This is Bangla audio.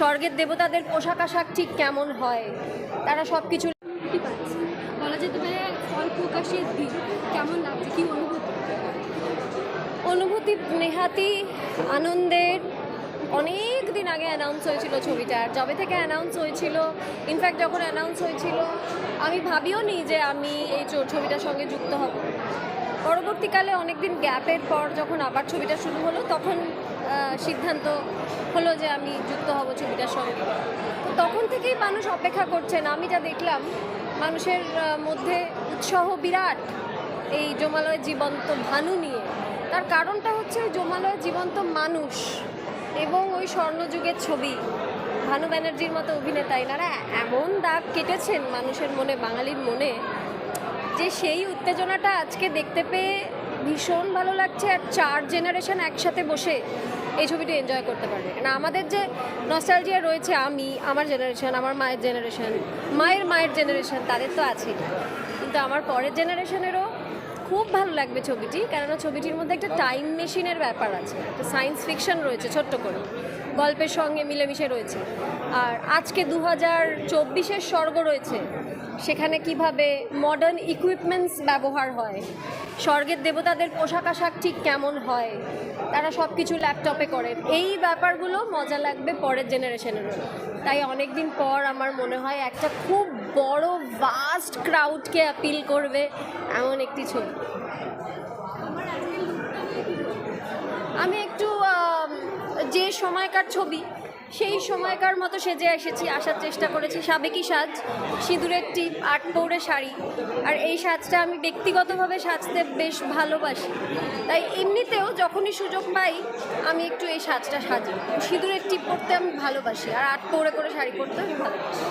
স্বর্গের দেবতাদের পোশাক আশাক ঠিক কেমন হয়? তারা সব কিছু বলা যেতে পারে ফল প্রকাশের দিন কেমন লাগছে? কি অনুভূতি? অনুভূতি নেহাতি আনন্দের অনেক দিন আগে অ্যানাউন্স হয়েছিল ছবিটার যবে থেকে অ্যানাউন্স হয়েছিল ইনফ্যাক্ট যখন অ্যানাউন্স হয়েছিল, আমি ভাবিও নি যে আমি এই ছবিটার সঙ্গে যুক্ত হব। পরবর্তীকালে অনেকদিন গ্যাপের পর যখন আবার ছবিটা শুরু হলো, তখন সিদ্ধান্ত হলো যে আমি যুক্ত হব ছবিটার সঙ্গে। তো তখন থেকেই মানুষ অপেক্ষা করছেন। আমি যা দেখলাম, মানুষের মধ্যে উৎসাহ বিরাট এই জমালয় জীবন্ত ভানু নিয়ে। তার কারণটা হচ্ছে জমালয় জীবন্ত মানুষ। এবং ওই স্বর্ণযুগের ছবি, ভানু ব্যানার্জির মতো অভিনেতা, এনারা এমন দাগ কেটেছেন মানুষের মনে, বাঙালির মনে, যে সেই উত্তেজনাটা আজকে দেখতে পেয়ে ভীষণ ভালো লাগছে আর চার জেনারেশন একসাথে বসে এই ছবিটি এনজয় করতে পারবে। না, আমাদের যে নস্টালজিয়া রয়েছে, আমি, আমার জেনারেশন আমার মায়ের জেনারেশন মায়ের মায়ের জেনারেশন তাদের তো আছে কিন্তু আমার পরের জেনারেশনেরও খুব ভালো লাগবে ছবিটি, কেননা ছবিটির মধ্যে একটা টাইম মেশিনের ব্যাপার আছে, একটা সায়েন্স ফিকশন রয়েছে ছোট্ট করে, গল্পের সঙ্গে মিলেমিশে রয়েছে। আর আজকে দু হাজার চব্বিশের স্বর্গ রয়েছে, সেখানে কীভাবে মডার্ন ইকুইপমেন্টস ব্যবহার হয়, স্বর্গের দেবতাদের পোশাক আশাক ঠিক কেমন হয়, তারা সব কিছু ল্যাপটপে করেন এই ব্যাপারগুলো মজা লাগবে পরের জেনারেশনেরও তাই অনেক দিন পর আমার মনে হয় একটা খুব বড় ভাস্ট ক্রাউডকে অ্যাপিল করবে এমন একটি ছবি। আমি একটু যে সময়কার ছবি সেই সময়কার মতো সেজে এসেছি, আসার চেষ্টা করেছি। সাবেকি সাজ, সিঁদুরের টিপ, আট পৌড়ে শাড়ি। আর এই সাজটা আমি ব্যক্তিগতভাবে সাজতে বেশ ভালোবাসি। তাই এমনিতেও যখনই সুযোগ পাই, আমি একটু এই সাজটা সাজি। সিঁদুরের টিপ পরতে আমি ভালোবাসি, আর আট পৌড়ে করে শাড়ি পরতে আমি ভালোবাসি।